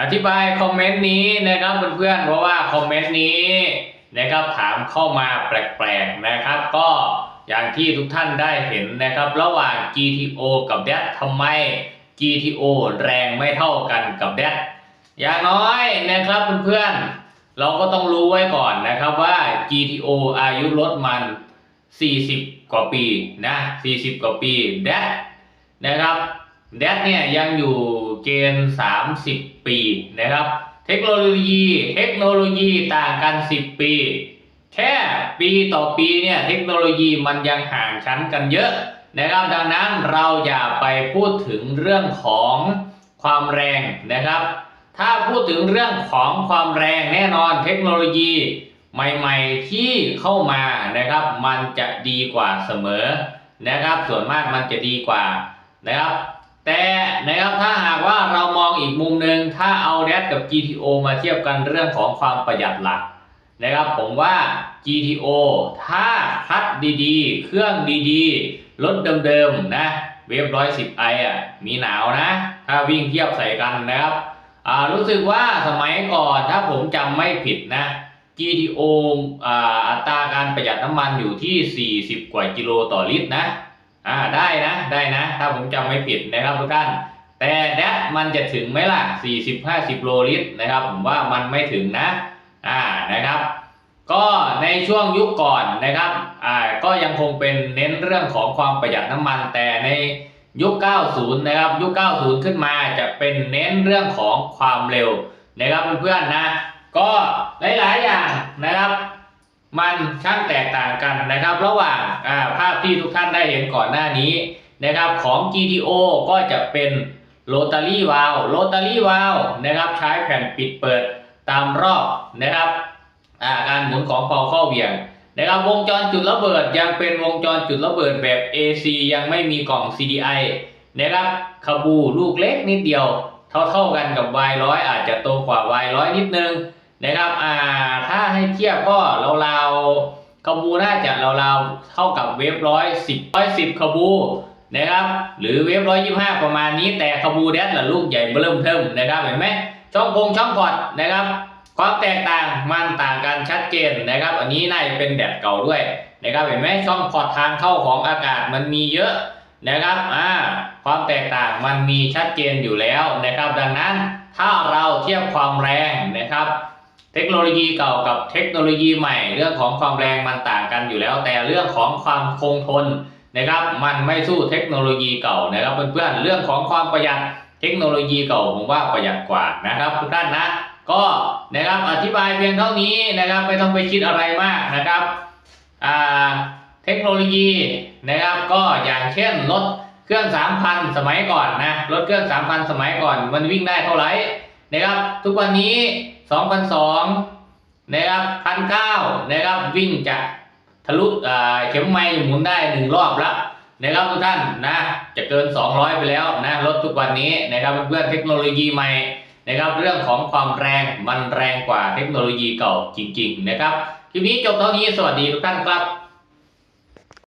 อธิบายคอมเมนต์นี้นะครับเพื่อนๆเพราะว่าคอมเมนต์นี้นะครับถามเข้ามาแปลกๆนะครับ ก็อย่างที่ทุกท่านได้เห็นนะครับ ระหว่าง GTO กับแดดทำไม GTO แรงไม่เท่ากันกับแดดอย่างน้อยนะครับเพื่อนๆเราก็ต้องรู้ไว้ก่อนนะครับว่า GTO อายุรถมัน 40 กว่าปีนะ40 กว่าปีแดดนะครับแดดเนี่ยยังอยู่ เกณฑ์ 30 ปีนะครับ เทคโนโลยี เทคโนโลยีต่างกัน 10 ปี แค่ปีต่อปีเนี่ยเทคโนโลยีมันยังห่างชั้นกันเยอะนะครับดังนั้นเราอย่าไปพูดถึงเรื่องของความแรงนะครับ ถ้าพูดถึงเรื่องของความแรงแน่นอนเทคโนโลยีใหม่ๆที่เข้ามานะครับ มันจะดีกว่าเสมอนะครับ ส่วนมากมันจะดีกว่านะครับ แต่นะครับถ้าหากว่าเรามองอีกมุมหนึ่งถ้าเอาแดดกับ GTO มาเทียบกันเรื่องของความประหยัดหลักนะครับผมว่า GTO ถ้าคัดดีๆ เครื่องดีๆ รถเดิมๆนะเวฟร้อยสิบไออะมีหนาวนะ ถ้าวิ่งเทียบใส่กันนะครับอ่ารู้สึกว่าสมัยก่อนถ้าผมจำไม่ผิดนะ GTO อ่าอัตราการประหยัดน้ำมันอยู่ที่ 40 กว่ากิโลต่อลิตรนะ อ่าได้นะได้นะ ถ้าผมจำไม่ผิดนะครับทุกท่านแต่แดดมันจะถึงไหมล่ะ 40-50 โลลิตรนะครับ ผมว่ามันไม่ถึงนะอ่านะครับ ก็ในช่วงยุคก่อนนะครับอ่าก็ยังคงเป็นเน้นเรื่องของความประหยัดน้ำมัน แต่ในยุค 90 นะครับ ยุค 90 ขึ้นมาจะเป็นเน้นเรื่องของความเร็วนะครับเพื่อนๆนะ ก็หลายๆอย่างนะครับ มันช่างแตกต่างกันนะครับ ระหว่างาภาพที่ทุกท่านได้เห็นก่อนหน้านี้นะครับของ GTO ก็จะเป็นโรตารี่วาลโรตารี่วาลนะครับใช้แผ่นปิดเปิดตามรอบนะครับาการหมุนของเป่าเข้าเหวี่ยงนะครับวงจรจุดระเบิดยังเป็นวงจรจุดระเบิดแบบ AC ยังไม่มีกล่อง CDI นะครับคาบูลูกเล็กนิดเดียว เท่าๆกันกับ Y100 อาจจะโตกว่า Y100 นิดนึง นะครับอ่าถ้าให้เทียบก็เราวๆคาบูน่าจะเราวๆเท่ากับเวฟร้อยสิบร้อยสิบคาบูนะครับ หรือเวฟร้อยยี่ห้าประมาณนี้แต่คาบูแดดละลูกใหญ่เบิ่มเทิมนะครับเห็นไหมช่องพงช่องพอดนะครับ ความแตกต่างมันต่างกันชัดเจนนะครับ อันนี้น่าจะเป็นแดดเก่าด้วยนะครับเห็นไหมช่องพอดทางเข้าของอากาศมันมีเยอะนะครับอ่าความแตกต่างมันมีชัดเจนอยู่แล้วนะครับ ดังนั้นถ้าเราเทียบความแรงนะครับ เทคโนโลยีเก่ากับเทคโนโลยีใหม่ เรื่องของความแรงมันต่างกันอยู่แล้ว แต่เรื่องของความคงทนนะครับ มันไม่สู้เทคโนโลยีเก่านะครับเพื่อนๆเรื่องของความประหยัดเทคโนโลยีเก่าผมว่าประหยัดกว่านะครับทุกท่านนะ ก็นะครับอธิบายเพียงเท่านี้นะครับ ไม่ต้องไปคิดอะไรมากนะครับอ่าเทคโนโลยีนะครับก็อย่างเช่นรถเครื่อง 3,000 สมัยก่อนนะรถเครื่อง 3,000 สมัยก่อนมันวิ่งได้เท่าไหร่นะครับ ทุกวันนี้ 2,002นะครับ1,009นะครับวิ่งจะทะลุเข็มไม้หมุนได้หนึ่งรอบแล้วนะครับทุกท่านนะจะเกิน 200 ไปแล้วนะรถทุกวันนี้นะครับเพื่อนเทคโนโลยีใหม่นะครับเรื่องของความแรงมันแรงกว่าเทคโนโลยีเก่าจริง ๆ นะครับคลิปนี้จบเท่านี้สวัสดีทุกท่านครับ